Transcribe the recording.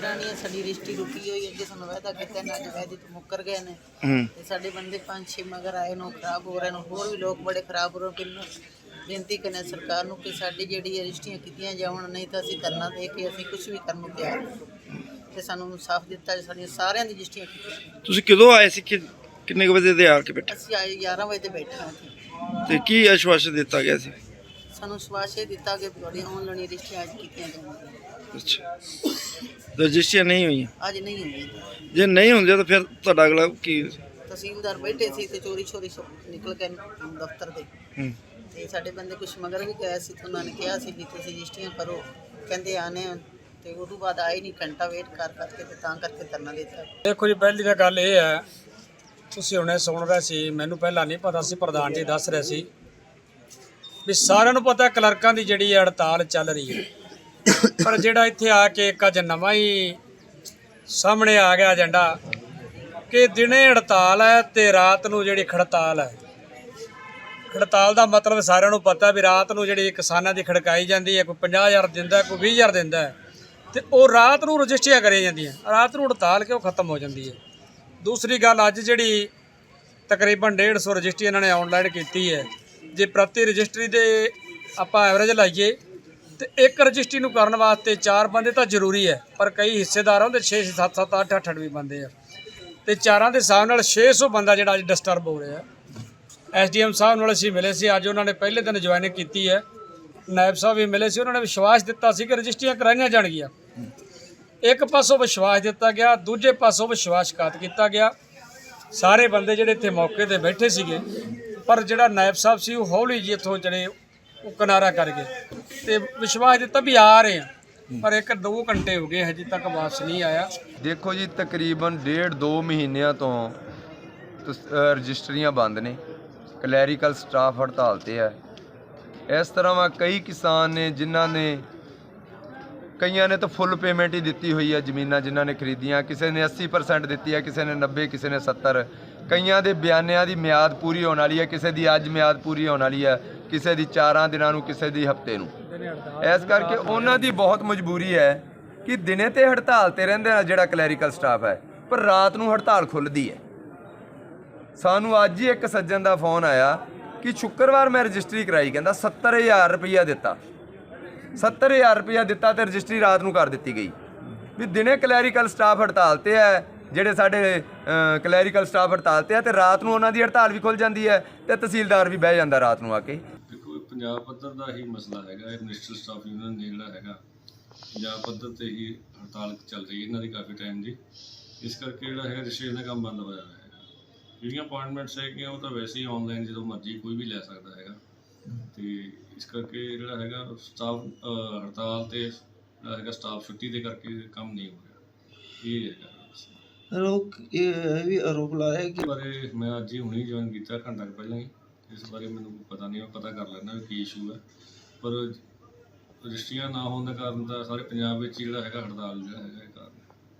ਕਰਾਣੀ ਹੈ ਸਾਡੀ ਰਿਸ਼ਤੀ ਰੁਕੀ ਹੋਈ ਜੇ ਸਾਨੂੰ ਵਾਅਦਾ ਕੀਤਾ ਨਾ ਅੱਜ ਵਾਅਦੇ ਤੋਂ ਮੁੱਕਰ ਗਏ ਨੇ। ਤੇ ਸਾਡੇ ਬੰਦੇ ਪੰਜ ਛੇ ਮਗਰ ਆਏ ਨੂੰ ਖਰਾਬ ਹੋ ਰਹੇ ਨੇ ਹੋਰ ਵੀ ਲੋਕ ਬੜੇ ਖਰਾਬ ਹੋ ਰਹੇ ਕਿੰਨੂੰ ਬੇਨਤੀ ਕਰਨੇ ਸਰਕਾਰ ਨੂੰ ਕਿ ਸਾਡੀ ਜਿਹੜੀ ਰਿਸ਼ਤੀਆਂ ਕੀਤੀਆਂ ਜਾਵਣ ਨਹੀਂ ਤਾਂ ਅਸੀਂ ਧਰਨਾ ਦੇ ਕੇ ਅਸੀਂ ਕੁਝ ਵੀ ਕਰਨ ਨੂੰ ਤਿਆਰ। ਤੇ ਸਾਨੂੰ ਇਨਸਾਫ ਦਿੱਤਾ ਸਾਡੀਆਂ ਸਾਰਿਆਂ ਦੀ ਰਜਿਸਟਰੀਆਂ ਕੀਤੀਆਂ ਤੁਸੀਂ ਕਦੋਂ ਆਏ ਸੀ? ਕਿ ਕਿੰਨੇ ਵਜੇ ਦੇ ਆ ਕੇ ਬੈਠੇ? ਅਸੀਂ ਆਏ 11 ਵਜੇ ਤੇ ਬੈਠੇ ਹਾਂ। ਤੇ ਕੀ ਆਸ਼ਵਾਸਨ ਦਿੱਤਾ ਗਿਆ ਸੀ? ਸਾਨੂੰ ਵਿਸ਼ਵਾਸ ਇਹ ਦਿੱਤਾ ਕਿ ਤੁਹਾਡੀਆਂ ਆਨਲਾਈਨ ਰਜਿਸਟਰੀਆਂ ਅੱਜ ਕੀਤੀਆਂ ਜਾਣਗੀਆਂ। ਅੱਛਾ। ਰਜਿਸਟਰੀਆਂ ਨਹੀਂ ਹੋਈਆਂ? ਅੱਜ ਨਹੀਂ ਹੋਈਆਂ ਜੇ। ਨਹੀਂ ਹੁੰਦੀਆਂ ਤਾਂ ਫਿਰ ਤੁਹਾਡਾ ਅਗਲਾ ਕੀ? ਤਹਿਸੀਲਦਾਰ ਬੈਠੇ ਸੀ ਤੇ ਚੋਰੀ ਚੋਰੀ ਸੋ ਨਿਕਲ ਕੇ ਦਫ਼ਤਰ ਦੇ। ਹੂੰ। ਤੇ ਸਾਡੇ ਬੰਦੇ ਕੁਝ ਮਗਰ ਵੀ ਗਏ ਸੀ ਤੇ ਉਹਨਾਂ ਨੇ ਕਿਹਾ ਸੀ ਵੀ ਤੁਸੀਂ ਰਜਿਸਟਰੀਆਂ ਕਰੋ। ਕਹਿੰਦੇ ਆਨੇ ਆ ਤੇ ਉਦੋਂ ਬਾਅਦ ਆਏ ਨਹੀਂ ਘੰਟਾ ਵੇਟ ਕਰ ਕਰਕੇ ਤੇ ਤਾਂ ਕਰਕੇ ਧਰਨਾ ਦਿੱਤਾ। ਦੇਖੋ ਜੀ ਪਹਿਲੀ ਤਾਂ ਗੱਲ ਇਹ ਹੈ ਤੁਸੀਂ ਹੁਣੇ ਸੁਣ ਰਹੇ ਸੀ ਮੈਨੂੰ ਪਹਿਲਾਂ ਨਹੀਂ ਪਤਾ ਸੀ ਪ੍ਰਧਾਨ ਜੀ ਦੱਸ ਰਹੇ ਸੀ। ਵੀ ਸਾਰਿਆਂ ਨੂੰ ਪਤਾ ਕਲਰਕਾਂ ਦੀ ਜਿਹੜੀ ਹੈ ਹੜਤਾਲ ਚੱਲ ਰਹੀ ਹੈ। ਪਰ ਜਿਹੜਾ ਇੱਥੇ ਆ ਕੇ ਇੱਕ ਅੱਜ ਨਵਾਂ ਹੀ ਸਾਹਮਣੇ ਆ ਗਿਆ ਏਜੰਡਾ ਕਿ ਦਿਨੇ ਹੜਤਾਲ ਹੈ ਤੇ ਰਾਤ ਨੂੰ ਜਿਹੜੀ ਖੜਤਾਲ ਹੈ। ਖੜਤਾਲ ਦਾ ਮਤਲਬ ਸਾਰਿਆਂ ਨੂੰ ਪਤਾ ਵੀ ਰਾਤ ਨੂੰ ਜਿਹੜੀ ਕਿਸਾਨਾਂ ਦੀ ਖੜਕਾਈ ਜਾਂਦੀ ਹੈ ਕੋਈ 50000 ਦਿੰਦਾ ਹੈ, ਕੋਈ 20000 ਦਿੰਦਾ ਹੈ। ਤੇ ਉਹ ਰਾਤ ਨੂੰ ਰਜਿਸਟਰੀਆਂ ਕਰੀਆਂ ਜਾਂਦੀਆਂ। ਰਾਤ ਨੂੰ ਹੜਤਾਲ ਕਿਉਂ ਖਤਮ ਹੋ ਜਾਂਦੀ ਹੈ? ਦੂਸਰੀ ਗੱਲ ਅੱਜ ਜਿਹੜੀ ਤਕਰੀਬਨ 150 ਰਜਿਸਟਰੀ ਇਹਨਾਂ ਨੇ ਆਨਲਾਈਨ ਕੀਤੀ ਹੈ। ਜੇ ਪ੍ਰਤੀ ਰਜਿਸਟਰੀ ਦੇ ਆਪਾਂ ਐਵਰੇਜ ਲਾਈਏ, ਤੇ ਇੱਕ ਰਜਿਸਟਰੀ ਨੂੰ ਕਰਨ ਵਾਸਤੇ ਚਾਰ ਬੰਦੇ ਤਾਂ ਜ਼ਰੂਰੀ ਹੈ, ਪਰ ਕਈ ਹਿੱਸੇਦਾਰ ਹੁੰਦੇ 6 7 7 8 8 ਵੀ ਬੰਦੇ ਆ। ਤੇ ਚਾਰਾਂ ਦੇ ਹਿਸਾਬ ਨਾਲ 600 ਬੰਦਾ ਜਿਹੜਾ ਅੱਜ ਡਿਸਟਰਬ ਹੋ ਰਿਹਾ। ਐਸਡੀਐਮ ਸਾਹਿਬ ਨਾਲ ਅਸੀਂ ਮਿਲੇ ਸੀ, ਅੱਜ ਉਹਨਾਂ ਨੇ ਪਹਿਲੇ ਦਿਨ ਜੁਆਇਨਿੰਗ ਕੀਤੀ ਹੈ। ਨਾਇਬ ਸਾਹਿਬ ਵੀ ਮਿਲੇ ਸੀ, ਉਹਨਾਂ ਨੇ ਵਿਸ਼ਵਾਸ ਦਿੱਤਾ ਸੀ ਕਿ ਰਜਿਸਟਰੀਆਂ ਕਰਾਈਆਂ ਜਾਣਗੀਆਂ। ਇੱਕ ਪਾਸੋਂ ਵਿਸ਼ਵਾਸ ਦਿੱਤਾ ਗਿਆ, ਦੂਜੇ ਪਾਸੋਂ ਵਿਸ਼ਵਾਸਘਾਤ ਕੀਤਾ ਗਿਆ। ਸਾਰੇ ਬੰਦੇ ਜਿਹੜੇ ਇੱਥੇ ਮੌਕੇ ਤੇ ਬੈਠੇ ਸੀਗੇ ਪਰ ਜਿਹੜਾ ਨਾਇਬ ਸਾਹਿਬ ਸੀ ਉਹ ਹੌਲੀ ਜੀ ਇੱਥੋਂ ਜਿਹੜੇ ਉਹ ਕਿਨਾਰਾ ਕਰ ਗਏ। ਤੇ ਵਿਸ਼ਵਾਸ ਦਿੱਤਾ ਵੀ ਆ ਰਹੇ ਆ। ਪਰ ਇੱਕ ਦੋ ਘੰਟੇ ਹੋ ਗਏ, ਹਜੇ ਤੱਕ ਵਾਪਸ ਨਹੀਂ ਆਇਆ। ਦੇਖੋ ਜੀ, ਤਕਰੀਬਨ ਡੇਢ ਦੋ ਮਹੀਨਿਆਂ ਤੋਂ ਰਜਿਸਟਰੀਆਂ ਬੰਦ ਨੇ। ਕਲੈਰੀਕਲ ਸਟਾਫ ਹੜਤਾਲ ਤੇ ਹੈ। ਇਸ ਤਰ੍ਹਾਂ ਵਾ ਕਈ ਕਿਸਾਨ ਨੇ ਜਿਨ੍ਹਾਂ ਨੇ ਕਈਆਂ ਨੇ ਤਾਂ ਫੁੱਲ ਪੇਮੈਂਟ ਹੀ ਦਿੱਤੀ ਹੋਈ ਹੈ ਜ਼ਮੀਨਾਂ ਜਿਨ੍ਹਾਂ ਨੇ ਖਰੀਦੀਆਂ। ਕਿਸੇ ਨੇ 80% ਦਿੱਤੀ ਹੈ ਕਿਸੇ ਨੇ 90 ਕਿਸੇ ਨੇ 70 ਕਈਆਂ ਦੇ ਬਿਆਨਿਆਂ ਦੀ ਮਿਆਦ ਪੂਰੀ ਹੋਣ ਵਾਲੀ ਹੈ ਕਿਸੇ ਦੀ ਅੱਜ ਮਿਆਦ ਪੂਰੀ ਹੋਣ ਵਾਲੀ ਹੈ ਕਿਸੇ ਦੀ 4 ਦਿਨਾਂ ਨੂੰ, ਕਿਸੇ ਦੀ ਹਫ਼ਤੇ ਨੂੰ। ਇਸ ਕਰਕੇ ਉਹਨਾਂ ਦੀ ਬਹੁਤ ਮਜਬੂਰੀ ਹੈ ਕਿ ਦਿਨੇ ਤੇ ਹੜਤਾਲ ਤੇ ਰਹਿੰਦੇ ਆ ਜਿਹੜਾ ਕਲੈਰੀਕਲ ਸਟਾਫ ਹੈ, ਪਰ ਰਾਤ ਨੂੰ ਹੜਤਾਲ ਖੁੱਲਦੀ ਹੈ। ਸਾਨੂੰ ਅੱਜ ਹੀ ਇੱਕ ਸੱਜਣ ਦਾ ਫੋਨ ਆਇਆ ਕਿ ਸ਼ੁੱਕਰਵਾਰ ਮੈਂ ਰਜਿਸਟਰੀ ਕਰਾਈ, ਕਹਿੰਦਾ 70000 ਰੁਪਈਆ ਦਿੱਤਾ। 70000 ਰੁਪਈਆ ਦਿੱਤਾ ਤੇ ਰਜਿਸਟਰੀ ਰਾਤ ਨੂੰ ਕਰ ਦਿੱਤੀ ਗਈ। ਵੀ ਦਿਨੇ ਕਲੈਰੀਕਲ ਸਟਾਫ ਹੜਤਾਲ ਤੇ ਹੈ, ਜਿਹੜੇ ਸਾਡੇ ਕਲੈਰੀਕਲ ਸਟਾਫ ਹੜਤਾਲ ਤੇ ਹੈ ਤੇ ਰਾਤ ਨੂੰ ਉਹਨਾਂ ਦੀ ਹੜਤਾਲ ਵੀ ਖੁੱਲ ਜਾਂਦੀ ਹੈ ਤੇ ਤਹਿਸੀਲਦਾਰ ਵੀ ਬਹਿ ਜਾਂਦਾ ਰਾਤ ਨੂੰ ਆ ਕੇ। ਦੇਖੋ ਪੰਜਾਬ ਪੱਧਰ ਦਾ ਹੀ ਮਸਲਾ ਹੈਗਾ, ਇਹ ਮਿਨਿਸਟਰ ਸਟਾਫ ਯੂਨੀਅਨ ਨੇ ਜਿਹੜਾ ਹੈਗਾ। ਪੰਜਾਬ ਪੱਧਰ ਤੇ ਹੀ ਹੜਤਾਲ ਚੱਲ ਰਹੀ ਹੈ ਇਹਨਾਂ ਦੀ ਕਾਫੀ ਟਾਈਮ ਦੀ। ਇਸ ਕਰਕੇ ਜਿਹੜਾ ਹੈ ਰਜਿਸਟ੍ਰੇਸ਼ਨ ਦਾ ਕੰਮ ਬੰਦ ਹੋਇਆ ਹੋਇਆ ਹੈਗਾ। ਜਿਹੜੀਆਂ ਅਪਾਇੰਟਮੈਂਟਸ ਹੈਗੀਆਂ, ਉਹ ਤਾਂ ਵੈਸੇ ਹੀ ਆਨਲਾਈਨ ਜਦੋਂ ਮਰਜ਼ੀ ਕੋਈ ਵੀ ਲੈ ਸਕਦਾ ਹੈਗਾ। ਤੇ ਇਸ ਕਰਕੇ ਜਿਹੜਾ ਹੈਗਾ ਸਟਾਫ ਹੜਤਾਲ ਤੇ ਜਿਹੜਾ ਹੈਗਾ ਸਟਾਫ ਛੁੱਟੀ ਦੇ ਕਰਕੇ ਕੰਮ ਨਹੀਂ ਹੋ ਰਿਹਾ। ਇਹ ਹੈਗਾ ਲੋਕ ਇਹ ਵੀ ਆਰੋਪ ਲਾ ਰਹੇ ਇਸ ਬਾਰੇ ਮੈਂ ਅੱਜ ਹੀ ਹੁਣੀ ਜੁਆਇਨ ਕੀਤਾ ਘੰਟਾ ਕੁ ਪਹਿਲਾਂ ਹੀ। ਇਸ ਬਾਰੇ ਮੈਨੂੰ ਕੋਈ ਪਤਾ ਨਹੀਂ ਮੈਂ ਪਤਾ ਕਰ ਲੈਣਾ ਵੀ ਕੀ ਇਸ਼ੂ ਹੈ। ਪਰ ਰਜਿਸਟਰੀਆਂ ਨਾ ਹੋਣ ਦੇ ਕਾਰਨ ਤਾਂ ਸਾਰੇ ਪੰਜਾਬ ਵਿੱਚ ਹੀ ਜਿਹੜਾ ਹੈਗਾ ਹੜਤਾਲ ਜਿਹੜਾ ਹੈਗਾ ਇਹ